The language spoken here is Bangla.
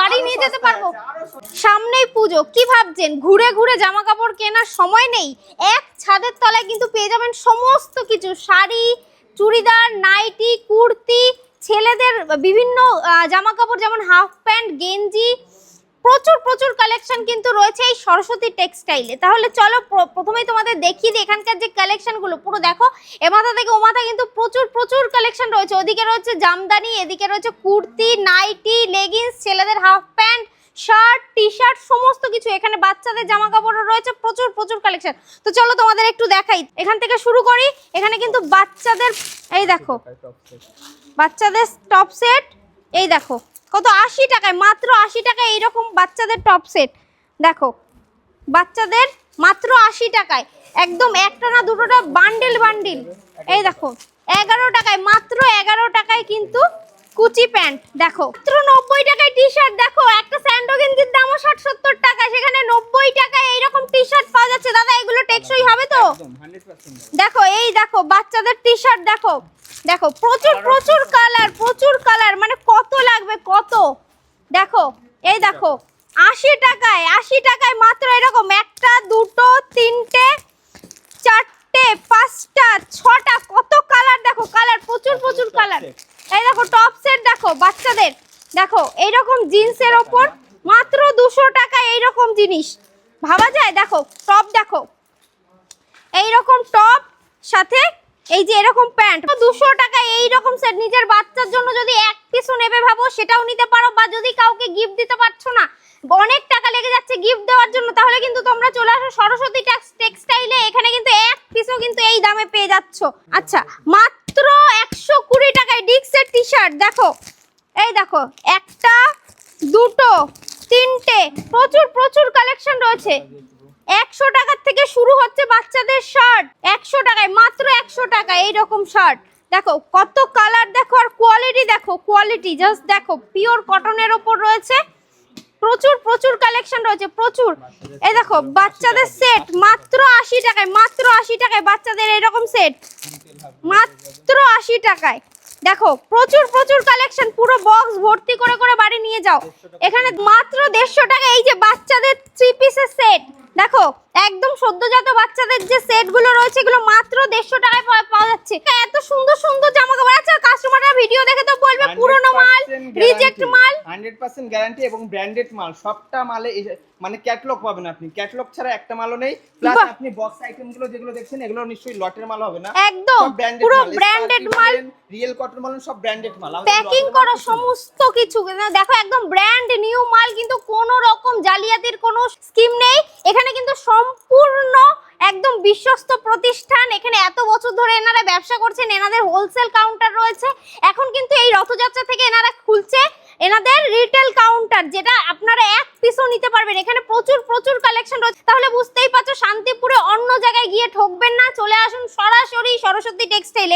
বাড়ি নিয়ে যেতে পারব? সামনেই পুজো, কি ভাবছেন? ঘুরে ঘুরে জামা কাপড় কেনার সময় নেই? এক ছাদের তলায় কিন্তু পেয়ে যাবেন সমস্ত কিছু। শাড়ি, চুড়িদার, নাইটি, কুর্তি, ছেলেদের বিভিন্ন জামা কাপড় যেমন হাফ প্যান্ট, গেঞ্জি প্রচুর প্রচুর কালেকশন কিন্তু রয়েছে এই সরস্বতী টেক্সটাইলে তাহলে চলো প্র- প্রথমেই তোমাদের দেখিয়ে দিই এখানকার যে কালেকশনগুলো পুরো দেখো, এ মাথা থেকে ও মাথা কিন্তু প্রচুর প্রচুর কালেকশন রয়েছে। ওদিকে রয়েছে জামদানি, এদিকে রয়েছে কুর্তি নাইটি লেগিংস ছেলেদের half pant shirt T shirt সমস্ত কিছু। এখানে বাচ্চাদের জামা কাপড়ও রয়েছে, প্রচুর প্রচুর কালেকশন তো চলো তোমাদের একটু দেখাই। এখান থেকে শুরু করি। এখানে কিন্তু বাচ্চাদের, এই দেখো, বাচ্চাদের টপ সেট এই দেখো, কত আশি টাকায়, মাত্র আশি টাকায় এইরকম বাচ্চাদের টপ সেট দেখো, বাচ্চাদের মাত্র আশি টাকায়, একদম একটা না দুটোটা বান্ডিল বান্ডিল এই দেখো, এগারো টাকায়, মাত্র এগারো টাকায় কিন্তু কুচি প্যান্ট। দেখো, মাত্র নব্বই টাকায় টি শার্ট দেখো একটা স্যান্ডো গেঞ্জির দামও ষাট সত্তর টাকা সেখানে নব্বই টাকায় এইরকম টি শার্ট পাওয়া যাচ্ছে দাদা এগুলো টেকসই হবে তো দেখো এই দেখো বাচ্চাদের টি শার্ট দেখো। দেখো প্রচুর প্রচুর কালার প্রচুর কালার মানে কত লাগবে কত? দেখো এই দেখো আশি টাকায় আশি টাকায় মাত্র এরকম একটা দুটো তিনটে চারটে পাঁচটা ছটা কত কালার দেখো কালার প্রচুর প্রচুর কালার এই দেখো টপ সেট দেখো বাচ্চাদের। দেখো এইরকম জিন্সের ওপর মাত্র দুশো টাকায় এইরকম জিনিস। ভাবা যায়? দেখো টপ দেখো। এইরকম টপ সাথে এই যে এরকম প্যান্ট দুশো টাকা এইরকম সেট নিজের বাচ্চার জন্য যদি এক পিসও নেবে ভাবো, সেটাও নিতে পারো। বা যদি কাউকে গিফট দিতে পারছ না, অনেক টাকা লেগে যাচ্ছে গিফট দেওয়ার জন্য, তাহলে কিন্তু তোমরা চলে আসো সরস্বতী টেক্সটাইলে এখানে কিন্তু এক পিসও কিন্তু এই দামে পেয়ে যাচ্ছ। আচ্ছা মাত্র একশো কুড়ি টাকায় ডিক্সের টি শার্ট দেখো, এই দেখো, একটা, দুটো, তিনটে, প্রচুর প্রচুর কালেকশন রয়েছে। একশো টাকার থেকে শুরু হচ্ছে বাচ্চাদের শার্ট একশো টাকায়, মাত্র একশো টাকা এইরকম শার্ট দেখো, কত কালার দেখো আর কোয়ালিটি দেখো কোয়ালিটি জাস্ট দেখো পিওর কটনের ওপর রয়েছে। প্রচুর প্রচুর কালেকশন রয়েছে, প্রচুর। এই দেখো, বাচ্চাদের সেট মাত্র আশি টাকায়, মাত্র আশি টাকায় বাচ্চাদের এরকম সেট মাত্র আশি টাকায়। দেখো, প্রচুর প্রচুর কালেকশন পুরো বক্স ভর্তি করে করে বাড়ি নিয়ে যাও। এখানে মাত্র দেড়শো টাকা এই যে বাচ্চাদের থ্রি পিসের সেট দেখো একদম সদ্যজাত বাচ্চাদের যে সেটগুলো রয়েছে এগুলো মাত্র দেড়শো টাকায় যাচ্ছে। এত সুন্দর সুন্দর জামা কাপড় আচ্ছা কাস্টমাররা ভিডিও দেখে তো বলবে পুরনো মাল রিজেক্ট মাল। হান্ড্রেড পার্সেন্ট গ্যারান্টি এবং ব্র্যান্ডেড মাল। সবটা মালে মানে ক্যাটলগ পাবেন আপনি। ক্যাটলগ ছাড়া একটা মালও নেই। প্লাস আপনি বক্স আইটেমগুলো যেগুলো দেখছেন এগুলো নিশ্চয়ই লটের মাল হবে না। একদম। পুরো ব্র্যান্ডেড মাল। রিয়েল কটন মাল সব ব্র্যান্ডেড মাল। প্যাকিং করা সমস্ত কিছু। দেখো একদম ব্র্যান্ড নিউ মাল কিন্তু কোনো রকম জালিয়াতির কোনো স্কিম নেই। এখানে কিন্তু সম্পূর্ণ একদম বিশ্বস্ত প্রতিষ্ঠান। এখানে এত বছর ধরে এনারা ব্যবসা করছেন, এনাদের হোলসেল কাউন্টার রয়েছে। এখন কিন্তু এই রথযাত্রা থেকে এনারা খুলছে এনাদের রিটেল কাউন্টার যেটা আপনারা এক পিসও নিতে পারবেন। এখানে প্রচুর প্রচুর কালেকশন রয়েছে। তাহলে বুঝতেই পারছ, শান্তিপুরে অন্য জায়গায় গিয়ে ঠকবেন না। চলে আসুন সরাসরি সরস্বতী টেক্সটাইল